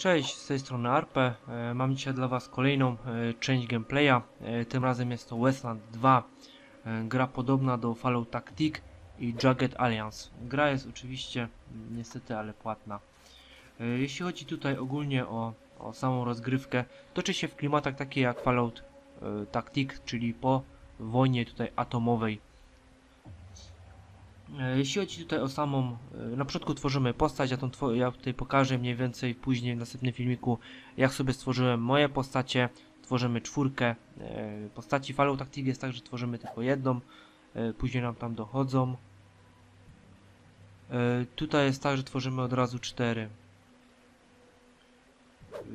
Cześć, z tej strony Arpe. E, Mam dzisiaj dla Was kolejną e, część gameplaya. E, Tym razem jest to Westland 2. E, Gra podobna do Fallout Tactic i Jagged Alliance. Gra jest oczywiście mm, niestety, ale płatna. Jeśli chodzi tutaj ogólnie o, o samą rozgrywkę, toczy się w klimatach takie jak Fallout Tactic, czyli po wojnie tutaj atomowej. E, Jeśli chodzi tutaj o samą, e, na początku tworzymy postać, ja, tą ja tutaj pokażę mniej więcej później w następnym filmiku, jak sobie stworzyłem moje postacie. Tworzymy czwórkę e, postaci. Fallout Tactic jest tak, że tworzymy tylko jedną, później nam tam dochodzą. Tutaj jest tak, że tworzymy od razu cztery.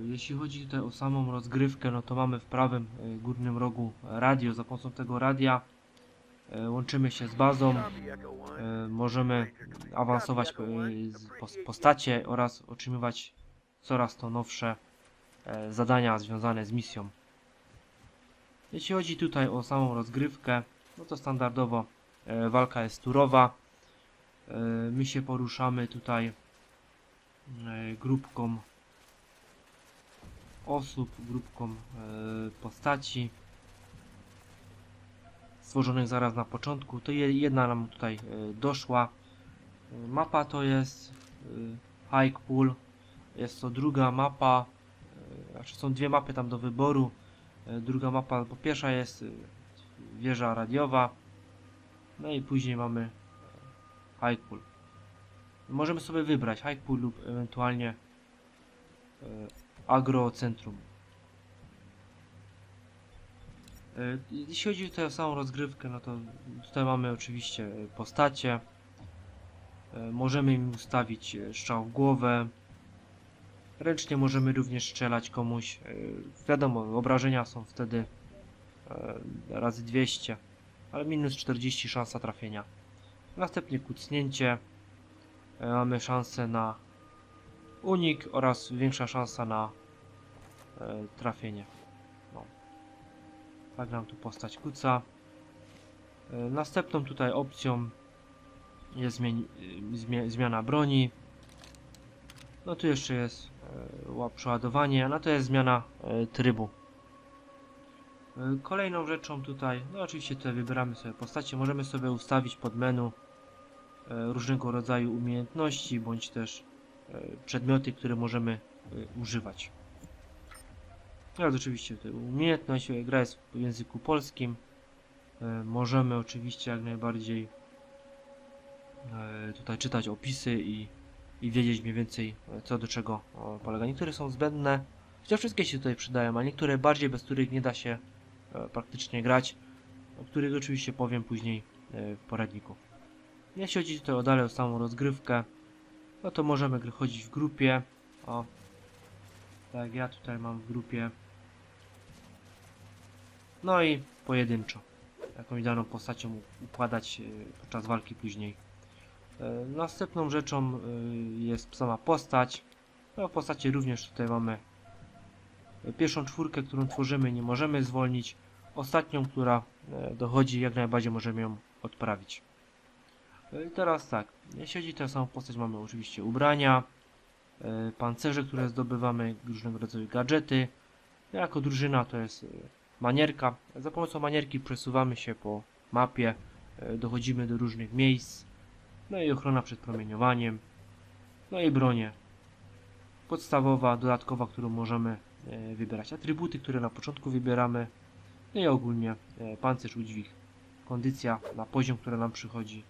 Jeśli chodzi tutaj o samą rozgrywkę, no to mamy w prawym górnym rogu radio. Za pomocą tego radia łączymy się z bazą. E, możemy awansować pos- postacie oraz otrzymywać coraz to nowsze e, zadania związane z misją. Jeśli chodzi tutaj o samą rozgrywkę, no to standardowo e, walka jest turowa. E, my się poruszamy tutaj e, grupką osób, grupką e, postaci stworzonych zaraz na początku. To je- jedna nam tutaj e, doszła. E, Mapa to jest e, Hike Pool. Jest to druga mapa. Znaczy są dwie mapy tam do wyboru. Druga mapa, po pierwsza jest wieża radiowa. No i później mamy Hike Pool. Możemy sobie wybrać Hike Pool lub ewentualnie Agrocentrum. E, Jeśli chodzi tutaj o samą rozgrywkę, no to tutaj mamy oczywiście e, postacie. E, Możemy im ustawić e, strzał w głowę. Ręcznie możemy również strzelać komuś. E, Wiadomo, obrażenia są wtedy e, razy 200, ale minus 40 szansa trafienia. Następnie kucnięcie. E, Mamy szansę na unik oraz większa szansa na e, trafienie. Nam tu postać kuca. E, Następną tutaj opcją jest zmie, zmiana broni. No tu jeszcze jest e, ła- przeładowanie, no to jest zmiana e, trybu. E, Kolejną rzeczą tutaj, no oczywiście tutaj wybieramy sobie postacie, możemy sobie ustawić pod menu e, różnego rodzaju umiejętności, bądź też e, przedmioty, które możemy e, używać. Teraz oczywiście tutaj umiejętność, e, gra jest w języku polskim. E, Możemy oczywiście jak najbardziej e, tutaj czytać opisy i, i wiedzieć mniej więcej co do czego polega. Niektóre są zbędne, chociaż wszystkie się tutaj przydają, a niektóre bardziej, bez których nie da się praktycznie grać, o których oczywiście powiem później w poradniku. Jeśli chodzi tutaj o dalej o samą rozgrywkę, no to możemy chodzić w grupie. O, tak ja tutaj mam w grupie. No i pojedynczo. Jakąś daną postacią układać e, podczas walki później. E, Następną rzeczą e, jest sama postać. No, w postaci również tutaj mamy pierwszą czwórkę, którą tworzymy, nie możemy zwolnić. Ostatnią, która dochodzi, jak najbardziej możemy ją odprawić. I teraz tak, jeśli chodzi o samą postać, mamy oczywiście ubrania, pancerze, które zdobywamy, różnego rodzaju gadżety. Jako drużyna to jest manierka. Za pomocą manierki przesuwamy się po mapie, e, dochodzimy do różnych miejsc. No i ochrona przed promieniowaniem. No i bronie. Podstawowa, dodatkowa, którą możemy e, wybierać. Atrybuty, które na początku wybieramy. No i ogólnie e, pancerz, udźwig, kondycja na poziom, który nam przychodzi.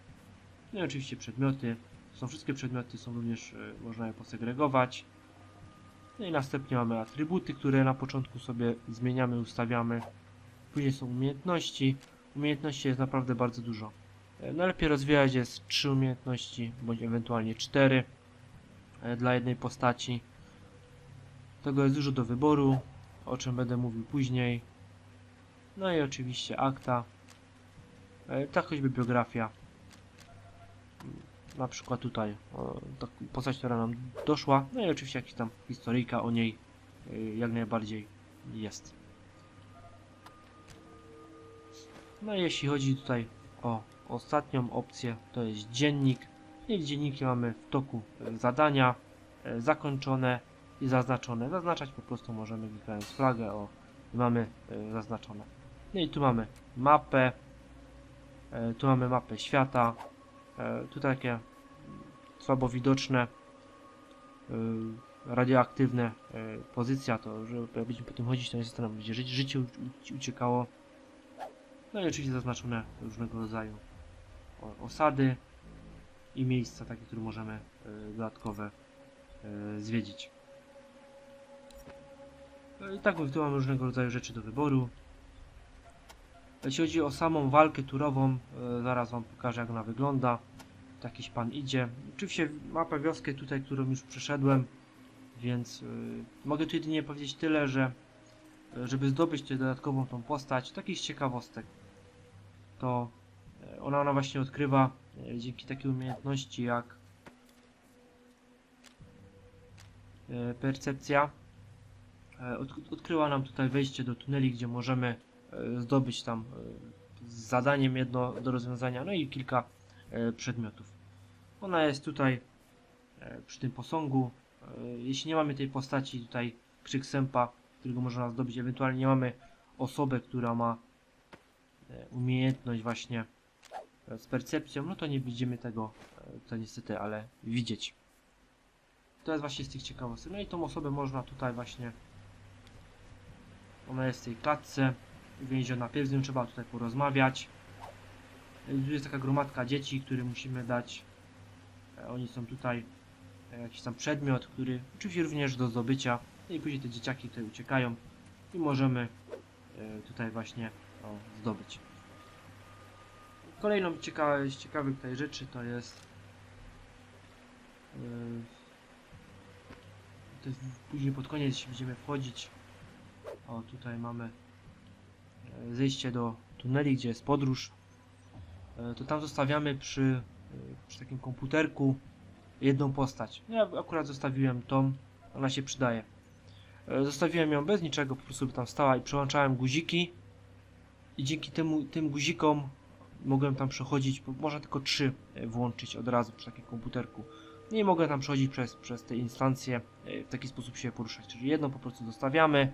No i oczywiście przedmioty. Są wszystkie przedmioty, są również, można je posegregować. No i następnie mamy atrybuty, które na początku sobie zmieniamy, ustawiamy. Później są umiejętności. Umiejętności jest naprawdę bardzo dużo. E, Najlepiej rozwijać jest 3 umiejętności, bądź ewentualnie 4 e, dla jednej postaci. Tego jest dużo do wyboru, o czym będę mówił później. No i oczywiście akta. E, Tak choćby biografia. Na przykład tutaj o, tak, postać, która nam doszła. No i oczywiście jakaś tam historyjka o niej e, jak najbardziej jest. No i jeśli chodzi tutaj o ostatnią opcję, to jest dziennik. I w dzienniku mamy w toku e, zadania e, zakończone i zaznaczone. Zaznaczać po prostu możemy klikając flagę, o mamy zaznaczone. No i tu mamy mapę, tu mamy mapę świata, tu takie słabo widoczne e, radioaktywne e, pozycja, to że jak będziemy po tym chodzić, to nam będzie ży życie uciekało. No i oczywiście zaznaczone różnego rodzaju osady i miejsca takie, które możemy e, dodatkowe e, zwiedzić. No i tak, tu mamy różnego rodzaju rzeczy do wyboru. Jeśli chodzi o samą walkę turową, e, zaraz wam pokażę jak ona wygląda. Tu Jakiś pan idzie. Oczywiście mapę wioskę tutaj, którą już przeszedłem, więc e, mogę tu jedynie powiedzieć tyle, że żeby zdobyć tutaj dodatkową tą postać, takich ciekawostek, to e, ona, ona właśnie odkrywa dzięki takiej umiejętności jak percepcja. Od, odkryła nam tutaj wejście do tuneli, gdzie możemy zdobyć tam e, z zadaniem jedno do rozwiązania, no i kilka e, przedmiotów. Ona jest tutaj e, przy tym posągu. E, Jeśli nie mamy tej postaci tutaj krzyk sępa, którego można zdobyć, ewentualnie nie mamy osobę, która ma e, umiejętność właśnie e, z percepcją, no to nie będziemy tego e, tutaj niestety, ale widzieć. To jest właśnie z tych ciekawostek. No i tą osobę można tutaj właśnie ona jest w tej klatce uwięziona. Pierw z nią trzeba tutaj porozmawiać. Tu jest taka gromadka dzieci, które musimy dać. E, Oni są tutaj. e, Jakiś tam przedmiot, który oczywiście również do zdobycia. No i później te dzieciaki tutaj uciekają i możemy e, tutaj właśnie o, zdobyć. Kolejną ciekawe, z ciekawych tutaj rzeczy to jest to jest później pod koniec będziemy wchodzić o, tutaj mamy zejście do tuneli, gdzie jest podróż. E, To tam zostawiamy przy, e, przy takim komputerku jedną postać. Ja akurat zostawiłem tą, ona się przydaje. E, Zostawiłem ją bez niczego, po prostu by tam stała i przełączałem guziki. I dzięki temu, tym guzikom mogłem tam przechodzić, można tylko trzy włączyć od razu przy takim komputerku. I mogę tam przechodzić przez, przez te instancje, w taki sposób się poruszać. Czyli jedną po prostu zostawiamy,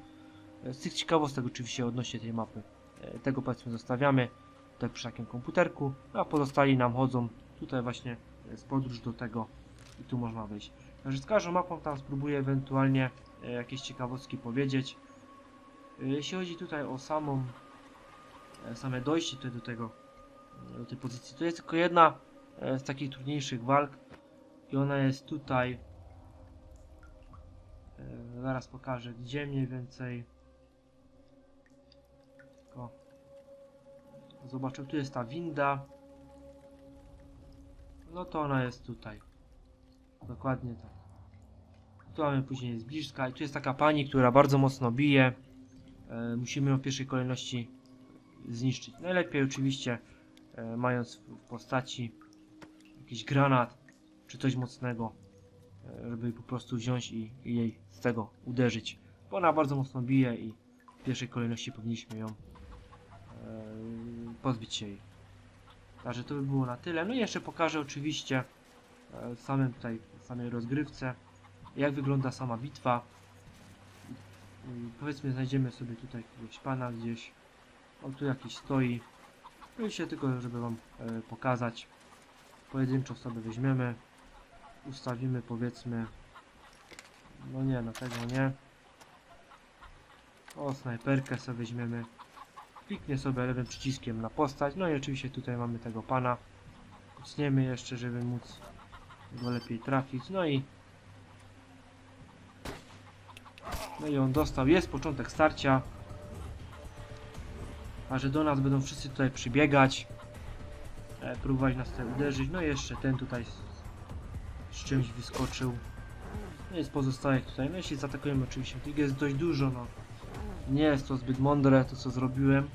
z tych ciekawostek oczywiście odnośnie tej mapy. e, Tego powiedzmy zostawiamy tutaj przy takim komputerku, a pozostali nam chodzą tutaj właśnie e, z podróż do tego i tu można wejść. Także z każdą mapą tam spróbuję ewentualnie e, jakieś ciekawostki powiedzieć. Jeśli chodzi tutaj o samą same dojście tutaj do tego do tej pozycji, to jest tylko jedna z takich trudniejszych walk i ona jest tutaj Zaraz pokażę gdzie mniej więcej. Tylko zobaczę, tu jest ta winda. No to ona jest tutaj. Dokładnie tak. Tu mamy później z bliska i tu jest taka pani, która bardzo mocno bije. E, musimy ją w pierwszej kolejności zniszczyć. Najlepiej oczywiście e, mając w, postaci jakiś granat czy coś mocnego e, żeby po prostu wziąć i, i jej z tego uderzyć. Bo ona bardzo mocno bije i w pierwszej kolejności powinniśmy ją pozbyć się jej. Także to by było na tyle. No i jeszcze pokażę oczywiście e, w samym tutaj, samej rozgrywce, jak wygląda sama bitwa. Powiedzmy znajdziemy sobie tutaj jakiegoś pana gdzieś. On tu jakiś stoi. No i się tylko, żeby wam e, pokazać. Pojedynczo sobie weźmiemy ustawimy powiedzmy no nie, no tego nie o snajperkę sobie weźmiemy kliknie sobie lewym przyciskiem na postać no i oczywiście tutaj mamy tego pana kucniemy jeszcze, żeby móc go lepiej trafić no i no i on dostał, jest początek starcia a że do nas będą wszyscy tutaj przybiegać e, próbować nas tutaj uderzyć no i jeszcze ten tutaj z- z czymś wyskoczył. No jest pozostałych tutaj. No jeśli zaatakujemy oczywiście, tych jest dość dużo, no. Nie jest to zbyt mądre to co zrobiłem.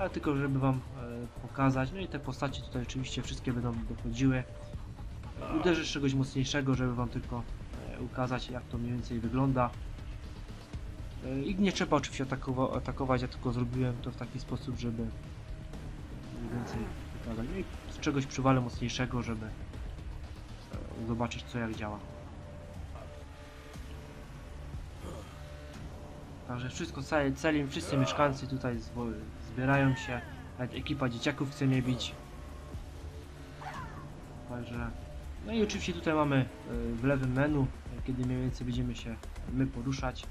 Ale tylko żeby wam e, pokazać. No i te postacie tutaj oczywiście wszystkie będą dochodziły. Uderzę z czegoś mocniejszego, żeby wam tylko e, ukazać jak to mniej więcej wygląda. E, I nie trzeba oczywiście atakowa atakować, ja tylko zrobiłem to w taki sposób, żeby mniej więcej pokazać. No i z czegoś przywalę mocniejszego, żeby zobaczyć co jak działa. Także wszystko celi, wszyscy mieszkańcy tutaj zwo- zbierają się. Nawet ekipa dzieciaków chce mnie bić. Także. No i oczywiście tutaj mamy y, w lewym menu, kiedy mniej więcej będziemy się my poruszać.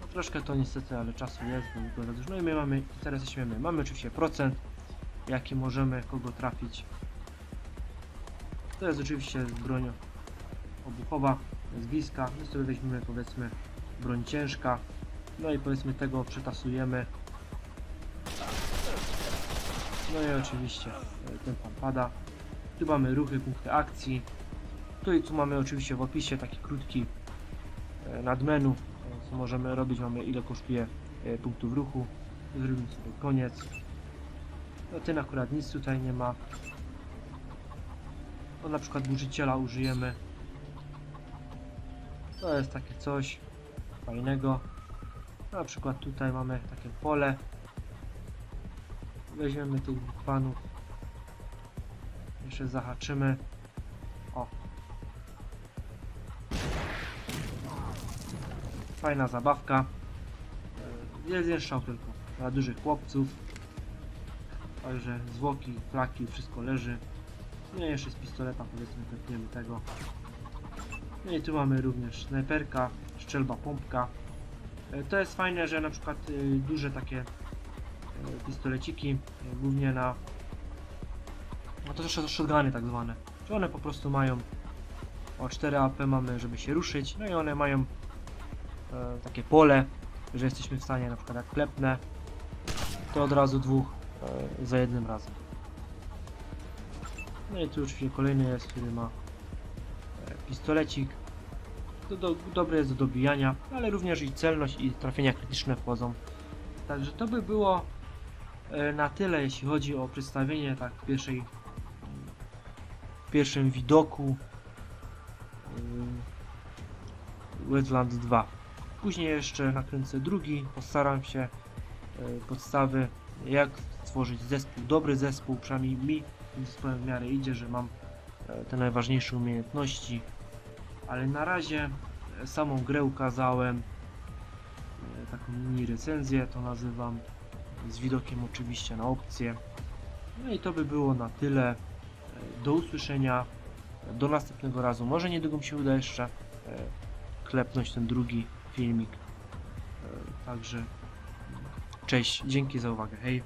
No troszkę to niestety, ale czasu jest, bo wygląda dużo. No i my mamy, teraz jesteśmy my. Mamy oczywiście procent, jaki możemy, kogo trafić. To jest oczywiście broń obuchowa z bliska. My sobie weźmiemy powiedzmy broń ciężka. No i powiedzmy tego przetasujemy. No i oczywiście e, ten pan pada. Tu mamy ruchy, punkty akcji. Tu i tu mamy oczywiście w opisie taki krótki e, nadmenu, co możemy robić. Mamy ile kosztuje e, punktów ruchu. Zrobimy sobie koniec. No ten akurat nic tutaj nie ma. No na przykład burzyciela użyjemy. To jest takie coś fajnego. Na przykład tutaj mamy takie pole. Weźmiemy tych panów. Jeszcze zahaczymy. O. Fajna zabawka. E, jeden strzał tylko dla dużych chłopców. Także zwłoki, flaki, wszystko leży. No i jeszcze z pistoleta powiedzmy klepniemy tego. No i tu mamy również snajperka, strzelba pompka. E, To jest fajne, że na przykład y, duże takie e, pistoleciki, głównie na no to też shotguny tak zwane, że one po prostu mają o 4 AP mamy, żeby się ruszyć, no i one mają e, takie pole, że jesteśmy w stanie na przykład jak klepnę, to od razu dwóch e, za jednym razem. No i tu oczywiście kolejny jest, który ma e, pistolecik. To do, dobre jest do dobijania, ale również i celność i trafienia krytyczne wchodzą. Także to by było na tyle, jeśli chodzi o przedstawienie tak pierwszej w pierwszym widoku yy, Wetland 2. Później jeszcze nakręcę drugi, postaram się yy, podstawy jak stworzyć zespół, dobry zespół, przynajmniej mi tym zespołem w miarę idzie, że mam e, te najważniejsze umiejętności, ale na razie e, samą grę ukazałem, e, taką mini recenzję to nazywam, z widokiem oczywiście na opcję. No i to by było na tyle. E, Do usłyszenia. Do następnego razu. Może niedługo mi się uda jeszcze e, klepnąć ten drugi filmik. E, Także cześć, dzięki za uwagę. Hej.